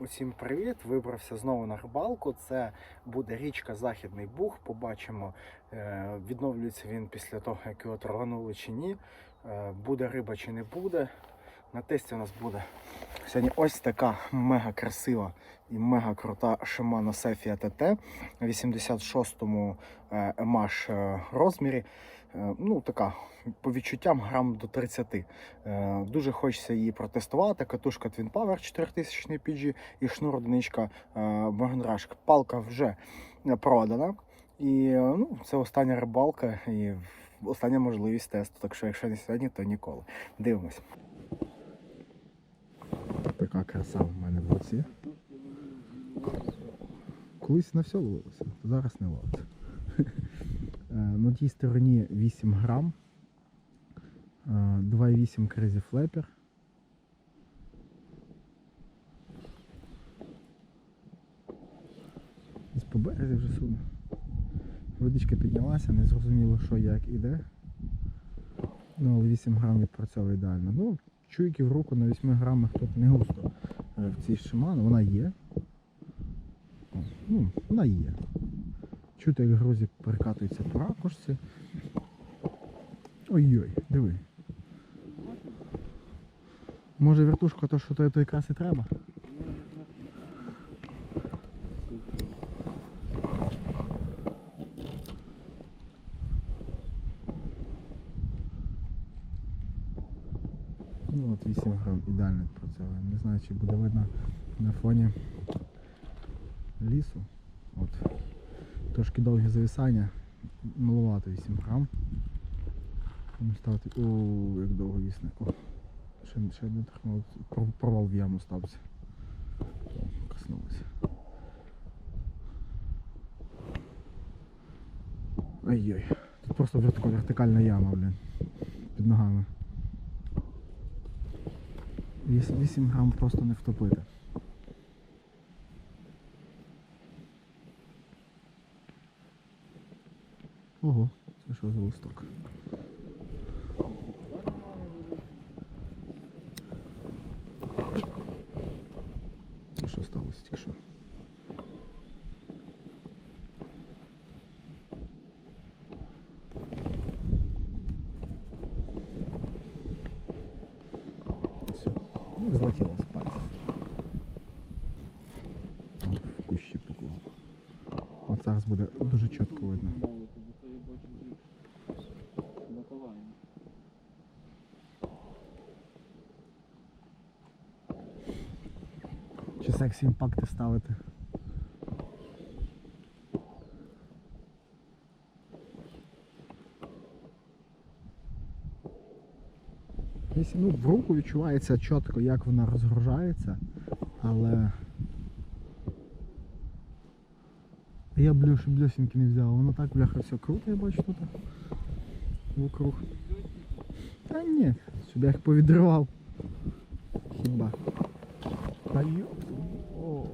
Усім привіт! Вибрався знову на рибалку. Це буде річка Західний Буг. Побачимо, е, відновлюється він після того, як його торганули чи ні. Е, Буде риба чи не буде. На тесті у нас буде сьогодні ось така мега красива і мега крута Shimano Sefia TT в 86-му е, MH е, розмірі. Е, Ну, така по відчуттям грам до 30. Е, Дуже хочеться її протестувати. Катушка Twin Power 4000 PG і шнур одиничка Morgenrush. Палка вже продана. І ну, це остання рибалка і остання можливість тесту. Так що, якщо не сьогодні, то ніколи. Дивимось. Така краса в мене в руці. Колись на все ловилося, зараз не ловиться. Е, На тій стороні 8 грам. Е, 2,8 Crazy Flapper. Десь по березі вже судно. Водичка піднялася, не зрозуміло, що як іде. Ну, але 8 грам відпрацьовує ідеально. Ну, чуйки в руку на 8 грамах тут не густо. Е, В цій шиману вона є. Ну, вона є. Чути, як грузик перекатується по ракушці. Ой-ой, диви. Може вертушка то, що той, той каси треба? Ну от 8 грам ідеально відпрацьовує. Не знаю, чи буде видно на фоні лісу. От. Трошки довге зависання. Маловато 8 грам. Ставити. О, як довго вісне. О, ще, ще не трохи пров- провал в яму стався. Коснулося. Ой-ой. Тут просто вертика- вертикальна яма, блін. Під ногами. 8, 8 грам просто не втопити. Ого, це що за листок? А Що сталося тільки що? Все. З пальця. В кущі поклав. От зараз буде дуже чітко видно. Чи секс імпакти ставити? Десь, ну, в руку відчувається чітко, як вона розгружається, але я блюш, блюсіньки не взяв. Воно так бляха все круто, я бачу тут. Вокруг. Та ні, щоб я їх повідривав. Хіба. Та йо. О.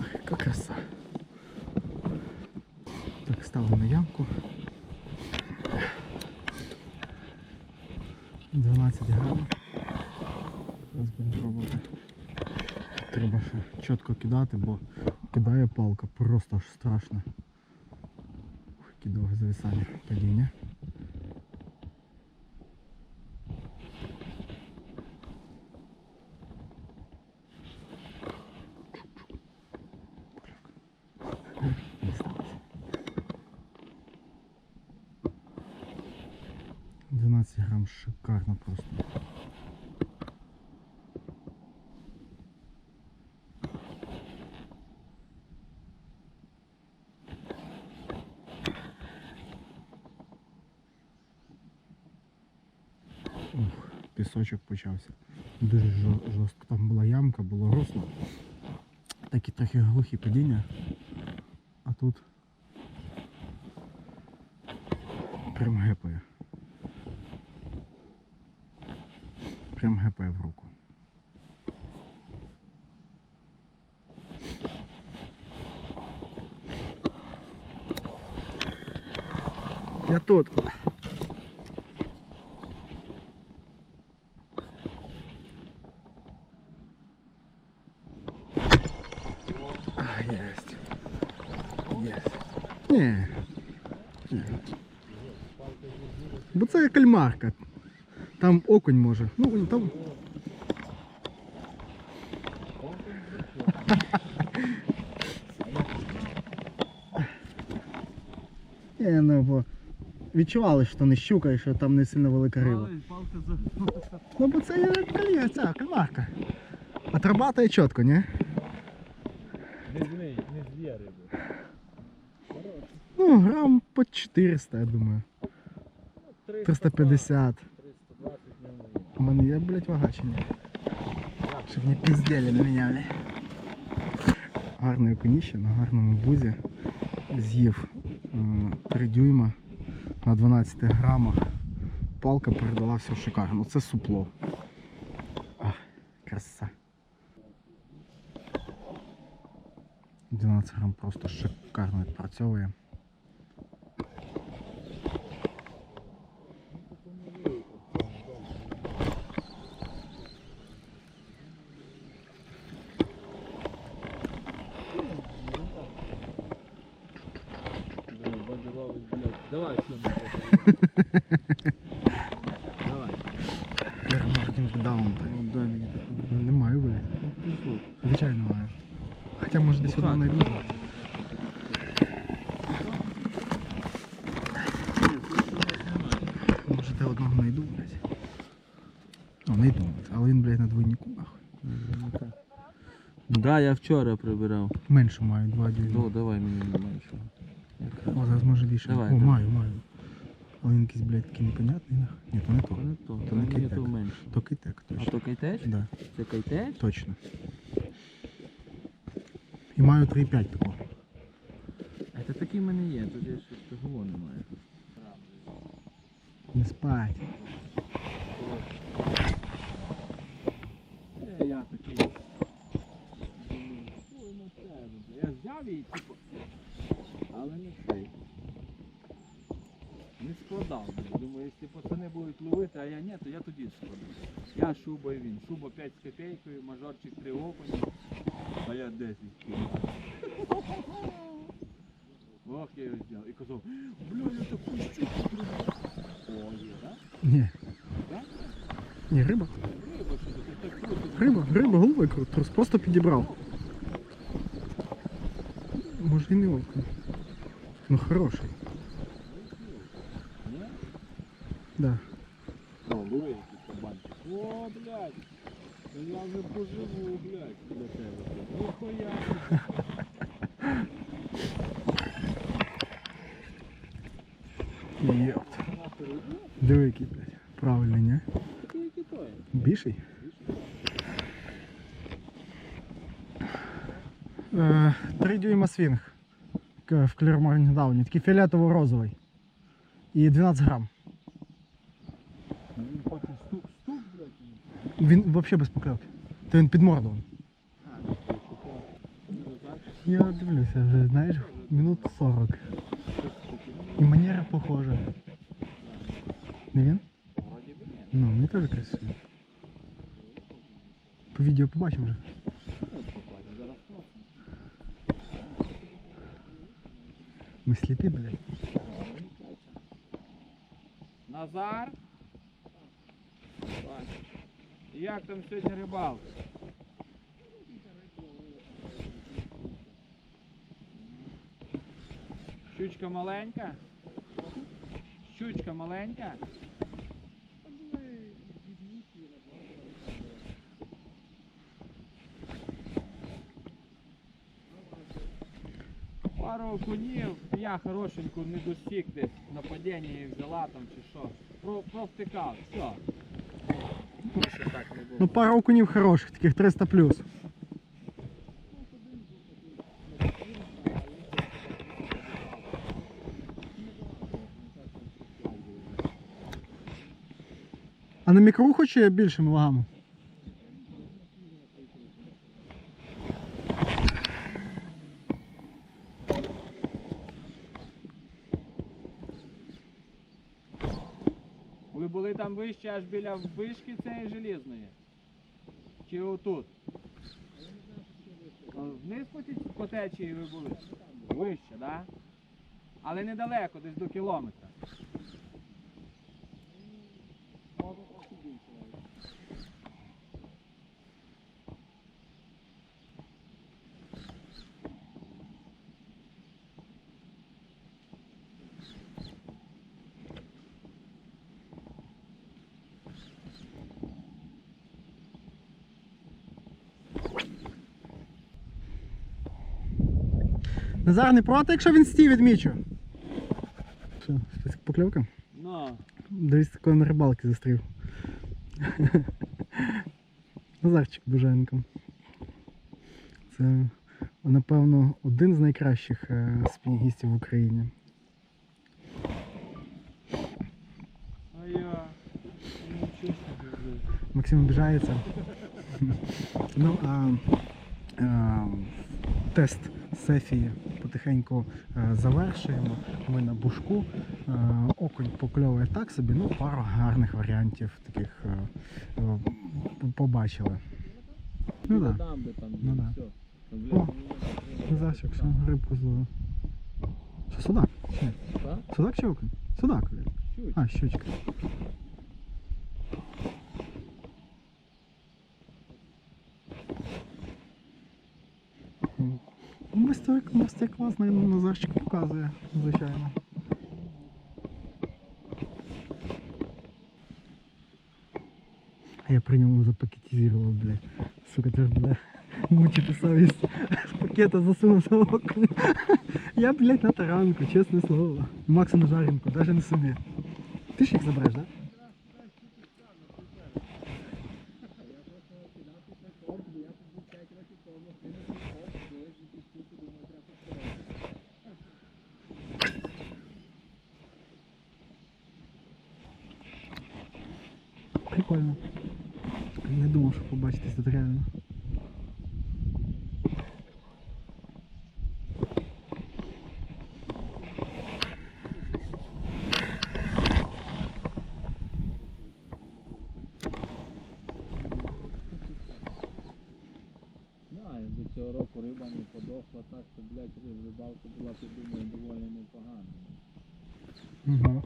Ах, Яка краса. Так, ставлю на ямку. 12 грам. Зараз будемо пробувати. Треба ще чітко кидати, бо кидає палка просто аж страшно. Кидове зависання падіння. Не сталося. 12 грам шикарно просто. Ух, пісочок почався. Дуже жорстко. Там була ямка, було русло. Такі трохи глухі падіння. А тут прям гепає. Прям гепає в руку. Я тут. Ні. Ні. Бо це. Там окунь може. Ну, там. Ні, ну, бо відчували, що не щука і що там не сильно велика риба. Ну, бо це є калья, ця кальмарка. Отрабатує чітко, ні? Не з неї, не з є риби. Ну, грам по 400, я думаю. 350. 320 не вміє. У мене є, блядь, вага чи ні? Щоб не пиздели на мене, блядь. Гарне окуніще на гарному бузі. З'їв 3 дюйма на 12 грамах. Палка передала все шикарно. Це супло. Ах, краса. 12 грам просто шикарно відпрацьовує. Давай, що Давай. Маркінг даун. Ну, дай мені таку. Немає, блядь. Ну, Звичайно маю. Хоча може десь Ну, одного так. Може де одного знайду, блядь. О, знайду, але він, блядь, на двойнику нахуй. Да, я вчора прибирав. Менше маю, два дюйма. Ну, давай мені менше. О, зараз може більше. Давай, О, давай. маю, маю. Але він якийсь, блядь, такий непонятний, нахуй. Ні, то не то. Не то, То не кайтек. то менше. То китек, А то кайтеч? Да, Це кайтеч? точно. І маю 3,5 такого. Це такий в мене є, тут я щось того немає. Не спать. Е, я такий. Ой, ну Я взяв її, типу, але не цей. Складав. Думаю, якщо пацани будуть ловити, а я ні, то я тоді складу. Я шуба і він. Шуба 5 з копійкою, мажорчик 3 окуні, а я 10 кіло. Ох, я його взяв. І казав, бля, я таку щуку тримав. О, є, так? Ні. Да? Ні, риба. Риба, що ти так круто. Риба, риба, головою крут, трус, просто підібрав. Може і не окунь. Ну хороший. Да. О, лури якийсь кабанчик. О, блядь. Та я вже поживу, блядь, для тебе. Ніхуя. Йопт. Диви, який, блядь. Правильний, ні? Такий, як і той. Більший? Е, Три дюйма свінг К- в Клерморні Дауні. Такий фіолетово-розовий. І 12 грам. Він взагалі без покльовки. То він під морду. А, ну ти шукав. Ну, так, Я дивлюся вже, знаєш, минут 40. І манера похожа. Не він? вроді би ні. Ну, мені теж красиво. По відео побачимо вже. Ну, побачимо, зараз просто. Ми сліпі, блядь. Назар. Як там сьогодні рибалка? Щучка маленька? Щучка маленька? Пару окунів, я хорошеньку не достиг десь на падіння їх взяла там чи що. Про, провтикав, все. Більше так не було. Ну, пара окунів хороших, таких 300 плюс. А на мікруху чи більшими вагами? Ви там аж біля вишки цієї желізної? Чи отут? Вниз по течії ви були? Вище, так? Да? Але недалеко, десь до кілометра. Назар не проти, якщо він стій відмічу. Що, список покльовка? Ну, Дивись, такої на рибалки застрів. Назарчик Боженко. Це, напевно, один з найкращих е, спінінгістів в Україні. а я. Максим обіжається. ну, а, а, тест Сефії потихеньку е, завершуємо. Ми на бушку. Е, окунь покльовує так собі, ну пару гарних варіантів таких е, побачили. Ну. Да. Там би там, Ну да. все. Там, О, блядь, Назарчик, все, рибку зловив. Що, судак? Судак чи окунь? Судак. блін. А, щучка. Мастер, мастер-клас, наверное, Назарчик показує, звичайно. А я при ньому запакетизировал, блядь. Сука, ты ж, бля, мучити совість. З пакета засунув за окно. Я, блядь, на таранку, чесне слово. Макса на жаринку, даже не собі. Ти ж їх забереш, да? Не подохла, так що, блядь, рибалка була, ти думаю, доволі непогана. Угу.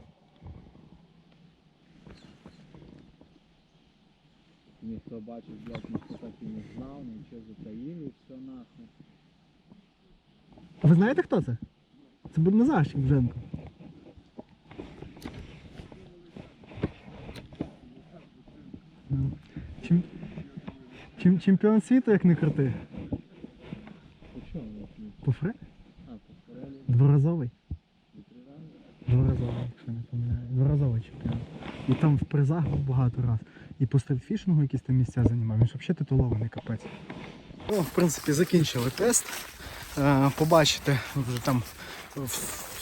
Ніхто бачив, блядь, ніхто так і не знав, нічого затаїли, все нахуй. А ви знаєте хто це? Це буде Назарчик Бженко. Чемпіон світу, як не крути. По чому я тобі? По Дворазовий. Дворазовий, якщо не помиляю. Дворазовий чемпіон. І там в призах був багато раз. І по стрітфішингу якісь там місця займав. Він ж взагалі титулований капець. Ну, в принципі, закінчили тест. Е, Побачите вже там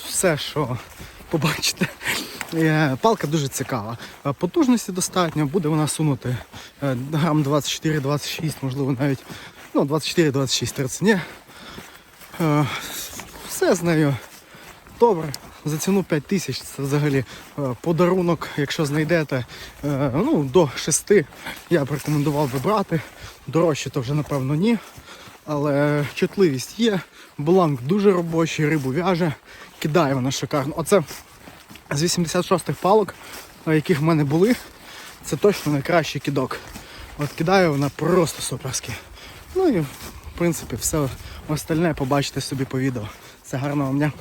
все, що побачите. Е, Палка дуже цікава. Е, Потужності достатньо, буде вона сунути грам 24-26, можливо навіть ну, 24-26 терцені. Е, Все з нею добре. За ціну 5 тисяч це взагалі е, подарунок, якщо знайдете е, ну, до 6, я б рекомендував би брати. Дорожче то вже напевно ні. Але чутливість є. Бланк дуже робочий, рибу в'яже, кидає вона шикарно. Оце з 86-х палок, е, яких в мене були, це точно найкращий кидок. От кидає вона просто суперськи. Ну і принципі все остальне побачите собі по відео. Це гарного дня.